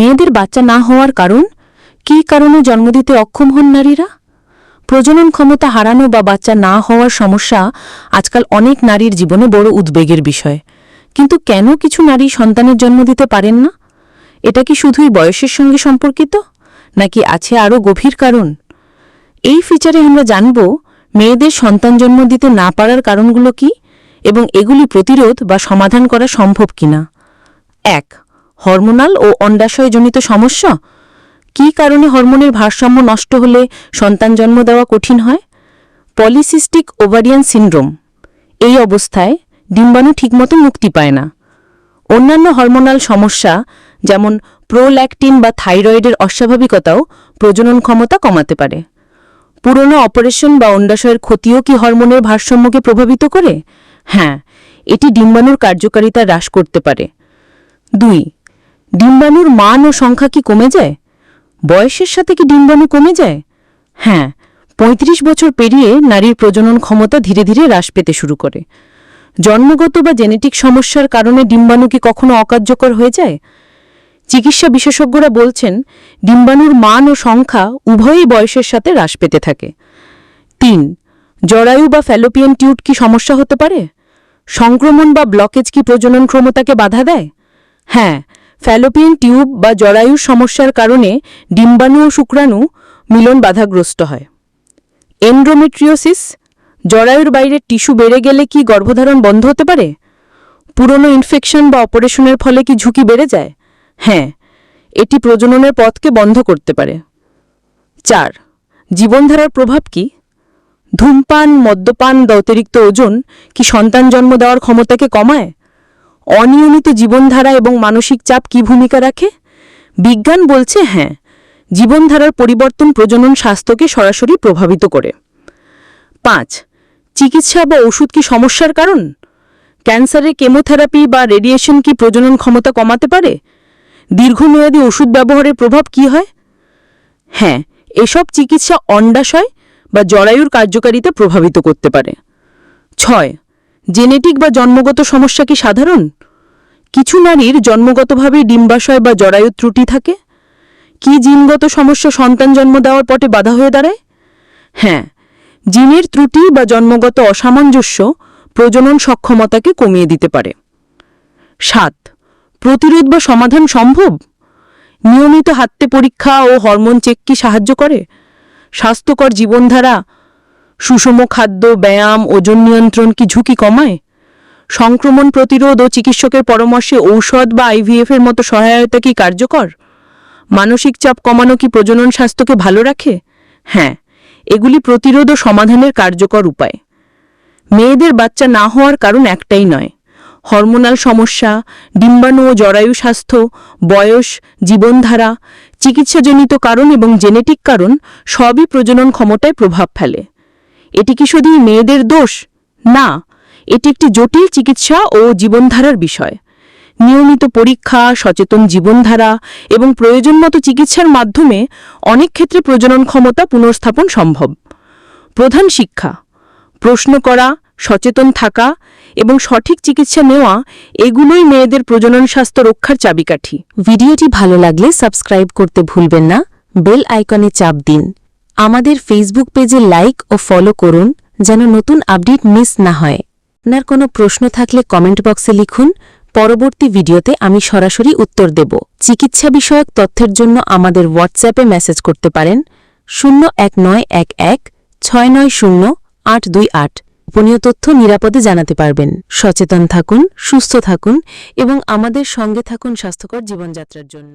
মেয়েদের বাচ্চা না হওয়ার কারণ? কি কারণে জন্ম দিতে অক্ষম হন নারীরা? প্রজনন ক্ষমতা হারানো বা বাচ্চা না হওয়ার সমস্যা আজকাল অনেক নারীর জীবনে বড় উদ্বেগের বিষয়। কিন্তু কেন কিছু নারী সন্তানের জন্ম দিতে পারেন না? এটা কি শুধুই বয়সের সঙ্গে সম্পর্কিত? নাকি আছে আরও গভীর কারণ? এই ফিচারে আমরা জানব, মেয়েদের সন্তান জন্ম দিতে না পারার কারণগুলো কি এবং এগুলি প্রতিরোধ বা সমাধান করা সম্ভব কিনা? এক হরমোনাল ও অন্ডাশয়জনিত সমস্যা? কী কারণে হরমোনের ভারসাম্য নষ্ট হলে সন্তান জন্ম দেওয়া কঠিন হয়? Polycystic ovarian syndrome. এই অবস্থায় ডিম্বাণু ঠিকমতো মুক্তি পায় না। অন্যান্য হরমোনাল সমস্যা যেমন প্রোল্যাকটিন বা থাইরয়েডের অস্বাভাবিকতাও প্রজনন ক্ষমতা কমাতে পারে। পুরনো অপারেশন বা অন্ডাশয়ের ক্ষতিও কি হরমোনের ভারসাম্যকে প্রভাবিত করে? হ্যাঁ এটি ডিম্বাণুর কার্যকারিতা হ্রাস করতে পারে। দুই ডিম্বাণুর মান ও সংখ্যা কি কমে যায়? বয়সের সাথে কি ডিম্বাণু কমে যায়? হ্যাঁ ৩৫ বছর পেরিয়ে নারীর প্রজনন ক্ষমতা ধীরে ধীরে হ্রাস পেতে শুরু করে। জন্মগত বা জেনেটিক সমস্যার কারণে ডিম্বাণু কি কখনো অকার্যকর হয়ে যায়? চিকিৎসা বিশেষজ্ঞরা বলছেন, ডিম্বাণুর মান ও সংখ্যা উভয়ই বয়সের সাথে হ্রাস পেতে থাকে। তিন, জরায়ু বা ফ্যালোপিয়ান টিউট কি সমস্যা হতে পারে? সংক্রমণ বা ব্লকেজ কি প্রজনন ক্ষমতাকে বাধা দেয়? হ্যাঁ ফ্যালোপিয়ান টিউব বা জরায়ুর সমস্যার কারণে ডিম্বাণু ও শুক্রাণু মিলন বাধাগ্রস্ত হয়। এন্ড্রোমেট্রিওসিস, জরায়ুর বাইরে টিস্যু বেড়ে গেলে কি গর্ভধারণ বন্ধ হতে পারে? পুরনো ইনফেকশন বা অপারেশনের ফলে কি ঝুঁকি বেড়ে যায়? হ্যাঁ এটি প্রজননের পথকে বন্ধ করতে পারে। চার, জীবনধারার প্রভাব কি? ধূমপান, মদ্যপান বা অতিরিক্ত ওজন কি সন্তান জন্ম দেওয়ার ক্ষমতাকে কমায়? অনিয়মিত জীবনধারা এবং মানসিক চাপ কি ভূমিকা রাখে? বিজ্ঞান বলছে হ্যাঁ জীবনধারার পরিবর্তন প্রজনন স্বাস্থ্যকে সরাসরি প্রভাবিত করে। পাঁচ, চিকিৎসা বা ওষুধ কি সমস্যার কারণ? ক্যান্সারে কেমোথেরাপি বা রেডিয়েশন কি প্রজনন ক্ষমতা কমাতে পারে? দীর্ঘমেয়াদী ওষুধ ব্যবহারের প্রভাব কি হয়? হ্যাঁ এসব চিকিৎসা অন্ডাশয় বা জরায়ুর কার্যকারিতা প্রভাবিত করতে পারে। ছয় জেনেটিক বা জন্মগত সমস্যা কি সাধারণ? কিছু নারীর জন্মগতভাবেই ডিম্বাশয় বা জরায়ু ত্রুটি থাকে। কি জিনগত সমস্যা সন্তান জন্ম দেওয়ার পটে বাধা হয়ে দাঁড়ায়? হ্যাঁ জিনের ত্রুটি বা জন্মগত অসামঞ্জস্য প্রজনন সক্ষমতাকে কমিয়ে দিতে পারে। সাত, প্রতিরোধ বা সমাধান সম্ভব? নিয়মিত হাত্তে পরীক্ষা ও হরমোন চেক কি সাহায্য করে? স্বাস্থ্যকর জীবনধারা সুষম খাদ্য, ব্যায়াম, ওজন নিয়ন্ত্রণ কি ঝুঁকি কমায়? সংক্রমণ প্রতিরোধ ও চিকিৎসকের পরামর্শে ঔষধ বা আইভিএফ এর মতো সহায়তা কি কার্যকর? মানসিক চাপ কমানো কি প্রজনন স্বাস্থ্যকে ভালো রাখে? হ্যাঁ এগুলি প্রতিরোধ ও সমাধানের কার্যকর উপায়। মেয়েদের বাচ্চা না হওয়ার কারণ একটাই নয়। হরমোনাল সমস্যা, ডিম্বাণু ও জরায়ু স্বাস্থ্য, বয়স, জীবনধারা, চিকিৎসাজনিত কারণ এবং জেনেটিক কারণ সবই প্রজনন ক্ষমতায় প্রভাব ফেলে। এটি কি শুধুই মেয়েদের দোষ? না, এটি একটি জটিল চিকিৎসা ও জীবনধারার বিষয়। নিয়মিত পরীক্ষা, সচেতন জীবনধারা এবং প্রয়োজন মতো চিকিৎসার মাধ্যমে অনেক ক্ষেত্রে প্রজনন ক্ষমতা পুনর্স্থাপন সম্ভব। প্রধান শিক্ষা, প্রশ্ন করা, সচেতন থাকা এবং সঠিক চিকিৎসা নেওয়া, এগুলোই মেয়েদের প্রজনন স্বাস্থ্য রক্ষার চাবিকাঠি। ভিডিওটি ভালো লাগলে সাবস্ক্রাইব করতে ভুলবেন না। বেল আইকনে চাপ দিন। আমাদের ফেসবুক পেজে লাইক ও ফলো করুন, যেন নতুন আপডেট মিস না হয়। আপনার কোনো প্রশ্ন থাকলে কমেন্ট বক্সে লিখুন, পরবর্তী ভিডিওতে আমি সরাসরি উত্তর দেব। চিকিৎসা বিষয়ক তথ্যের জন্য আমাদের হোয়াটসঅ্যাপে মেসেজ করতে পারেন, শূন্য এক নয় এক এক ছয় নয় শূন্য আট দুই আট। গোপনীয় তথ্য নিরাপদে জানাতে পারবেন। সচেতন থাকুন, সুস্থ থাকুন এবং আমাদের সঙ্গে থাকুন স্বাস্থ্যকর জীবনযাত্রার জন্য।